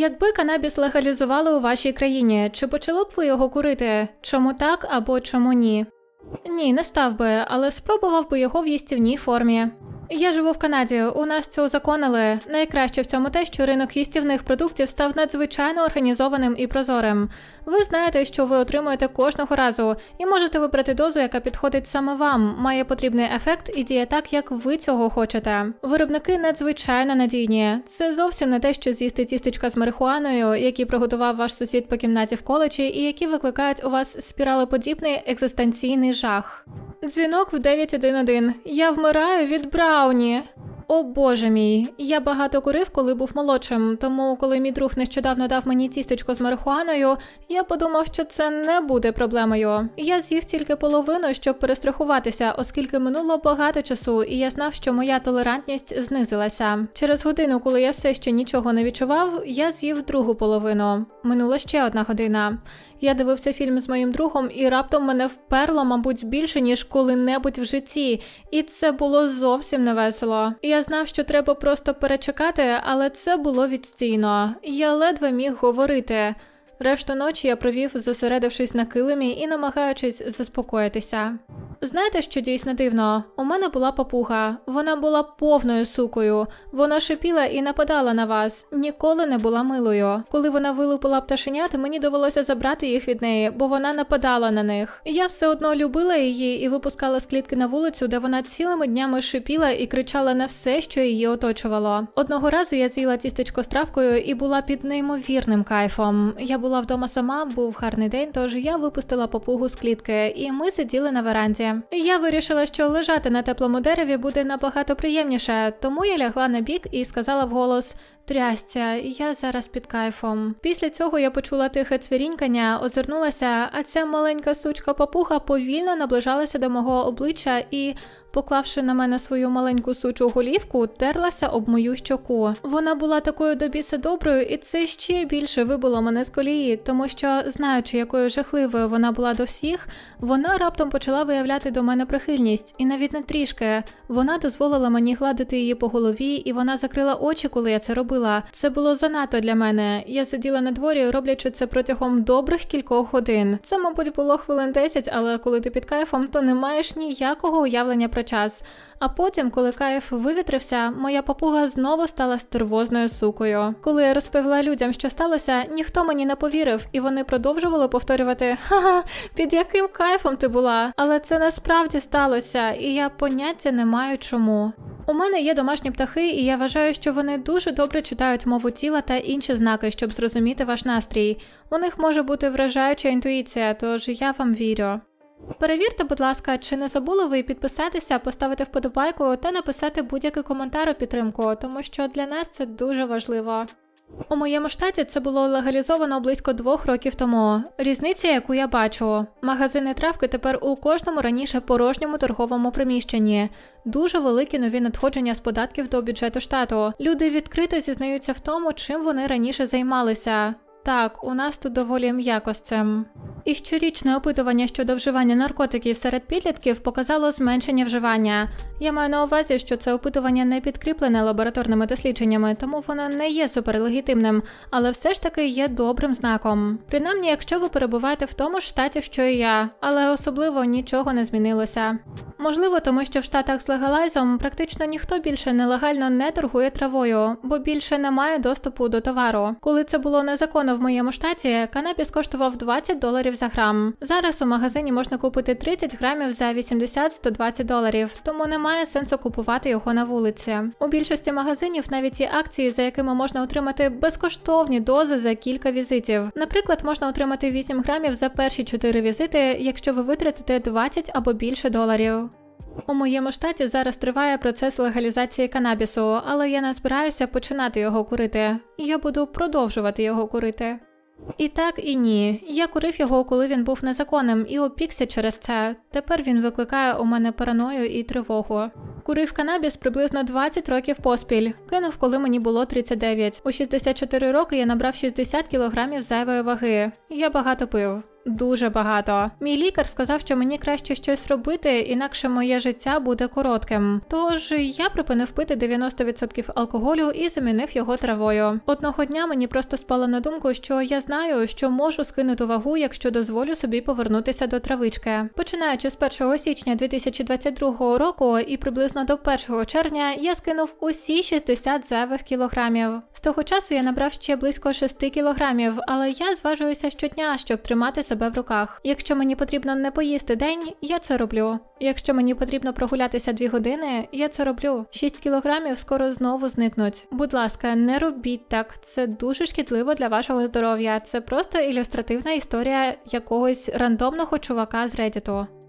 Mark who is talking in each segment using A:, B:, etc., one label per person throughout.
A: Якби канабіс легалізували у вашій країні, чи почали б ви його курити? Чому так або чому ні? Ні, не став би, але спробував би його в їстівній формі. Я живу в Канаді. У нас це узаконили. Найкраще в цьому те, що ринок їстівних продуктів став надзвичайно організованим і прозорим. Ви знаєте, що ви отримуєте кожного разу, і можете вибрати дозу, яка підходить саме вам, має потрібний ефект і діє так, як ви цього хочете. Виробники надзвичайно надійні. Це зовсім не те, що з'їсти тістечка з марихуаною, які приготував ваш сусід по кімнаті в коледжі, і які викликають у вас спіралеподібний екзистенційний жах. Дзвінок в 911. Я вмираю від брауні. О боже мій, я багато курив, коли був молодшим, тому коли мій друг нещодавно дав мені тістечко з марихуаною, я подумав, що це не буде проблемою. Я з'їв тільки половину, щоб перестрахуватися, оскільки минуло багато часу, і я знав, що моя толерантність знизилася. Через годину, коли я все ще нічого не відчував, я з'їв другу половину. Минула ще одна година. Я дивився фільм з моїм другом, і раптом мене вперло, мабуть, більше ніж коли-небудь в житті, і це було зовсім не весело. Я знав, що треба просто перечекати, але це було відстійно. Я ледве міг говорити. Решту ночі я провів, зосередившись на килимі і намагаючись заспокоїтися. Знаєте, що дійсно дивно? У мене була папуга. Вона була повною сукою. Вона шипіла і нападала на вас. Ніколи не була милою. Коли вона вилупила пташенят, мені довелося забрати їх від неї, бо вона нападала на них. Я все одно любила її і випускала з клітки на вулицю, де вона цілими днями шипіла і кричала на все, що її оточувало. Одного разу я з'їла тістечко з травкою і була під неймовірним кайфом. Я була вдома сама, був гарний день, тож я випустила папугу з клітки, і ми сиділи на веранді. Я вирішила, що лежати на теплому дереві буде набагато приємніше, тому я лягла на бік і сказала вголос. Трясця, я зараз під кайфом. Після цього я почула тихе цвірінькання, озирнулася, а ця маленька сучка папуга повільно наближалася до мого обличчя і, поклавши на мене свою маленьку сучу голівку, терлася об мою щоку. Вона була такою до біса доброю, і це ще більше вибило мене з колії, тому що, знаючи, якою жахливою вона була до всіх, вона раптом почала виявляти до мене прихильність, і навіть не трішки. Вона дозволила мені гладити її по голові, і вона закрила очі, коли я це робила. Це було занадто для мене. Я сиділа на дворі, роблячи це протягом добрих кількох годин. Це, мабуть, було хвилин 10, але коли ти під кайфом, то не маєш ніякого уявлення про час. А потім, коли кайф вивітрився, моя папуга знову стала стервозною сукою. Коли я розповіла людям, що сталося, ніхто мені не повірив, і вони продовжували повторювати: Ха-ха, під яким кайфом ти була? Але це насправді сталося, і я поняття не маю чому. У мене є домашні птахи, і я вважаю, що вони дуже добре читають мову тіла та інші знаки, щоб зрозуміти ваш настрій. У них може бути вражаюча інтуїція, тож я вам вірю. Перевірте, будь ласка, чи не забули ви підписатися, поставити вподобайку та написати будь-який коментар у підтримку, тому що для нас це дуже важливо. У моєму штаті це було легалізовано близько двох років тому. Різниця, яку я бачу, магазини травки тепер у кожному раніше порожньому торговому приміщенні. Дуже великі нові надходження з податків до бюджету штату. Люди відкрито зізнаються в тому, чим вони раніше займалися. Так, у нас тут доволі м'яко з цим. І щорічне опитування щодо вживання наркотиків серед підлітків показало зменшення вживання. Я маю на увазі, що це опитування не підкріплене лабораторними дослідженнями, тому воно не є суперлегітимним, але все ж таки є добрим знаком. Принаймні, якщо ви перебуваєте в тому ж штаті, що і я, але особливо нічого не змінилося. Можливо, тому що в штатах з легалайзом практично ніхто більше нелегально не торгує травою, бо більше немає доступу до товару. Коли це було незаконно в моєму штаті, канабіс коштував 20 доларів за грам. Зараз у магазині можна купити 30 грамів за 80-120 доларів, тому немає сенсу купувати його на вулиці. У більшості магазинів навіть є акції, за якими можна отримати безкоштовні дози за кілька візитів. Наприклад, можна отримати 8 грамів за перші 4 візити, якщо ви витратите 20 або більше доларів. У моєму штаті зараз триває процес легалізації канабісу, але я не збираюся починати його курити. Я буду продовжувати його курити. І так, і ні. Я курив його, коли він був незаконним, і опікся через це. Тепер він викликає у мене параною і тривогу. Курив канабіс приблизно 20 років поспіль. Кинув, коли мені було 39. У 64 роки я набрав 60 кілограмів зайвої ваги. Я багато пив. Дуже багато. Мій лікар сказав, що мені краще щось робити, інакше моє життя буде коротким. Тож я припинив пити 90% алкоголю і замінив його травою. Одного дня мені просто спало на думку, що я знаю, що можу скинути вагу, якщо дозволю собі повернутися до травички. Починаючи з 1 січня 2022 року і приблизно до 1 червня я скинув усі 60 зайвих кілограмів. З того часу я набрав ще близько 6 кілограмів, але я зважуюся щодня, щоб тримати себе в руках. Якщо мені потрібно не поїсти день, я це роблю. Якщо мені потрібно прогулятися 2 години, я це роблю. 6 кілограмів скоро знову зникнуть. Будь ласка, не робіть так. Це дуже шкідливо для вашого здоров'я. Це просто ілюстративна історія якогось рандомного чувака з Reddit.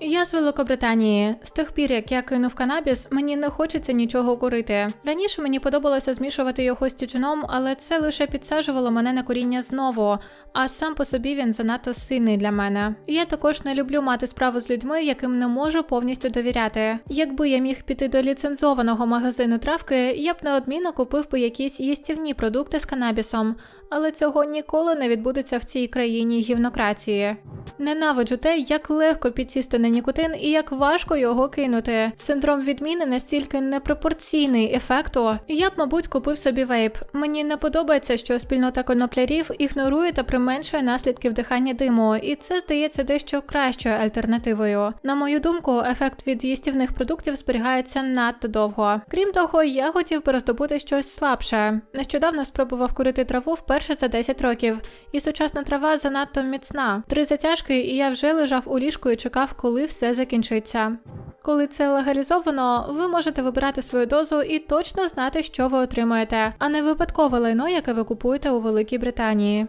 A: Я з Великобританії. З тих пір, як я кинув канабіс, мені не хочеться нічого курити. Раніше мені подобалося змішувати його з тютюном, але це лише підсаджувало мене на коріння знову, а сам по собі він занадто сильний для мене. Я також не люблю мати справу з людьми, яким не можу повністю довіряти. Якби я міг піти до ліцензованого магазину травки, я б неодмінно купив би якісь їстівні продукти з канабісом. Але цього ніколи не відбудеться в цій країні гівнократії. Ненавиджу те, як легко підсісти на нікотин і як важко його кинути. Синдром відміни настільки непропорційний ефекту. Я б, мабуть, купив собі вейп. Мені не подобається, що спільнота коноплярів ігнорує та применшує наслідки вдихання диму, і це здається дещо кращою альтернативою. На мою думку, ефект від їстівних продуктів зберігається надто довго. Крім того, я хотів би роздобути щось слабше. Нещодавно спробував курити траву вперше за 10 років, і сучасна трава занадто міцна. Три затяжки, і я вже лежав у ліжку і чекав, коли все закінчиться. Коли це легалізовано, ви можете вибирати свою дозу і точно знати, що ви отримаєте, а не випадкове лайно, яке ви купуєте у Великій Британії.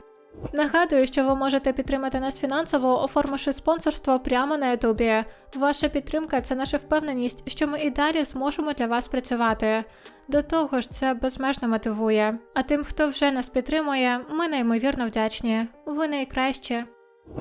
A: Нагадую, що ви можете підтримати нас фінансово, оформивши спонсорство прямо на Ютубі. Ваша підтримка це наша впевненість, що ми і далі зможемо для вас працювати. До того ж, це безмежно мотивує. А тим, хто вже нас підтримує, ми неймовірно вдячні. Ви найкращі.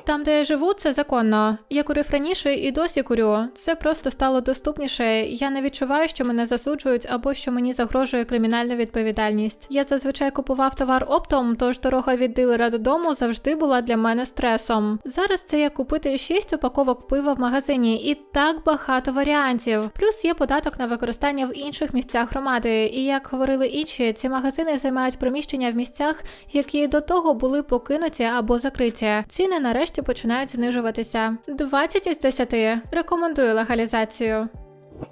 A: Там, де я живу, це законно. Я курив раніше і досі курю. Це просто стало доступніше. Я не відчуваю, що мене засуджують або що мені загрожує кримінальна відповідальність. Я зазвичай купував товар оптом, тож дорога від дилера додому завжди була для мене стресом. Зараз це як купити 6 упаковок пива в магазині, і так багато варіантів. Плюс є податок на використання в інших місцях громади. І як говорили інші, ці магазини займають приміщення в місцях, які до того були покинуті або закриті. Ціни нарешті починають знижуватися. 20 із 10. Рекомендую легалізацію.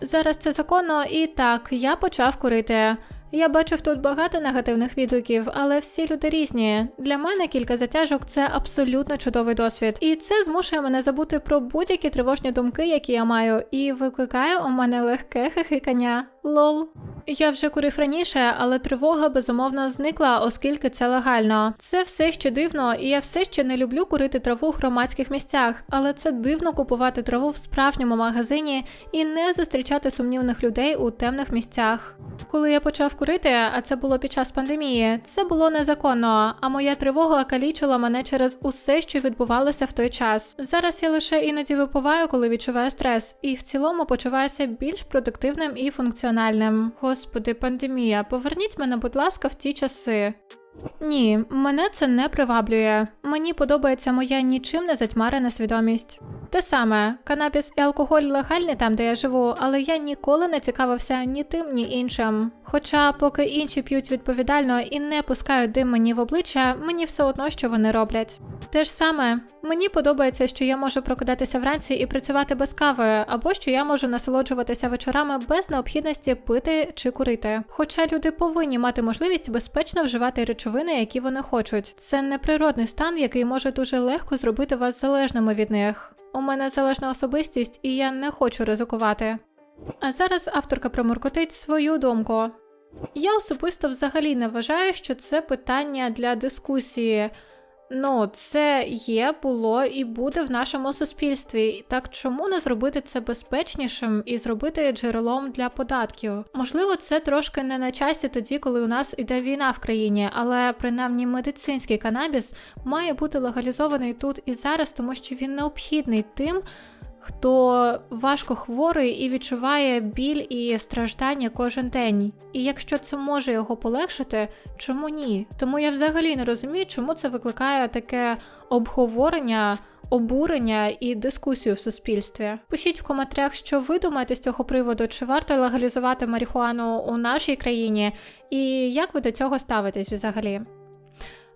A: Зараз це законно, і так, я почав курити. Я бачив тут багато негативних відгуків, але всі люди різні. Для мене кілька затяжок це абсолютно чудовий досвід, і це змушує мене забути про будь-які тривожні думки, які я маю, і викликає у мене легке хихикання. Лол. Я вже курив раніше, але тривога безумовно зникла, оскільки це легально. Це все ще дивно, і я все ще не люблю курити траву в громадських місцях, але це дивно купувати траву в справжньому магазині і не зустрічати сумнівних людей у темних місцях. Коли я почав курити, а це було під час пандемії, це було незаконно, а моя тривога калічила мене через усе, що відбувалося в той час. Зараз я лише іноді випиваю, коли відчуваю стрес, і в цілому почуваюся більш продуктивним і функціональним. Господи, пандемія, поверніть мене, будь ласка, в ті часи. Ні, мене це не приваблює. Мені подобається моя нічим не затьмарена свідомість. Те саме, канабіс і алкоголь легальні там, де я живу, але я ніколи не цікавився ні тим, ні іншим. Хоча, поки інші п'ють відповідально і не пускають дим мені в обличчя, мені все одно, що вони роблять. Те ж саме, мені подобається, що я можу прокидатися вранці і працювати без кави, або що я можу насолоджуватися вечорами без необхідності пити чи курити. Хоча люди повинні мати можливість безпечно вживати речовини, які вони хочуть. Це неприродний стан, який може дуже легко зробити вас залежними від них. У мене залежна особистість, і я не хочу ризикувати. А зараз авторка промуркотить свою думку. Я особисто взагалі не вважаю, що це питання для дискусії. Ну, це є, було і буде в нашому суспільстві. Так чому не зробити це безпечнішим і зробити джерелом для податків? Можливо, це трошки не на часі тоді, коли у нас іде війна в країні, але принаймні медицинський канабіс має бути легалізований тут і зараз, тому що він необхідний тим. Хто важко хворий і відчуває біль і страждання кожен день. І якщо це може його полегшити, чому ні? Тому я взагалі не розумію, чому це викликає таке обговорення, обурення і дискусію в суспільстві. Пишіть в коментарях, що ви думаєте з цього приводу, чи варто легалізувати марихуану у нашій країні, і як ви до цього ставитесь взагалі.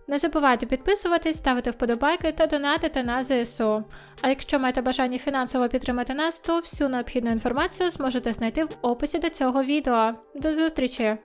A: Не забувайте підписуватись, ставити вподобайки та донатити на ЗСУ. А якщо маєте бажання фінансово підтримати нас, то всю необхідну інформацію зможете знайти в описі до цього відео. До зустрічі!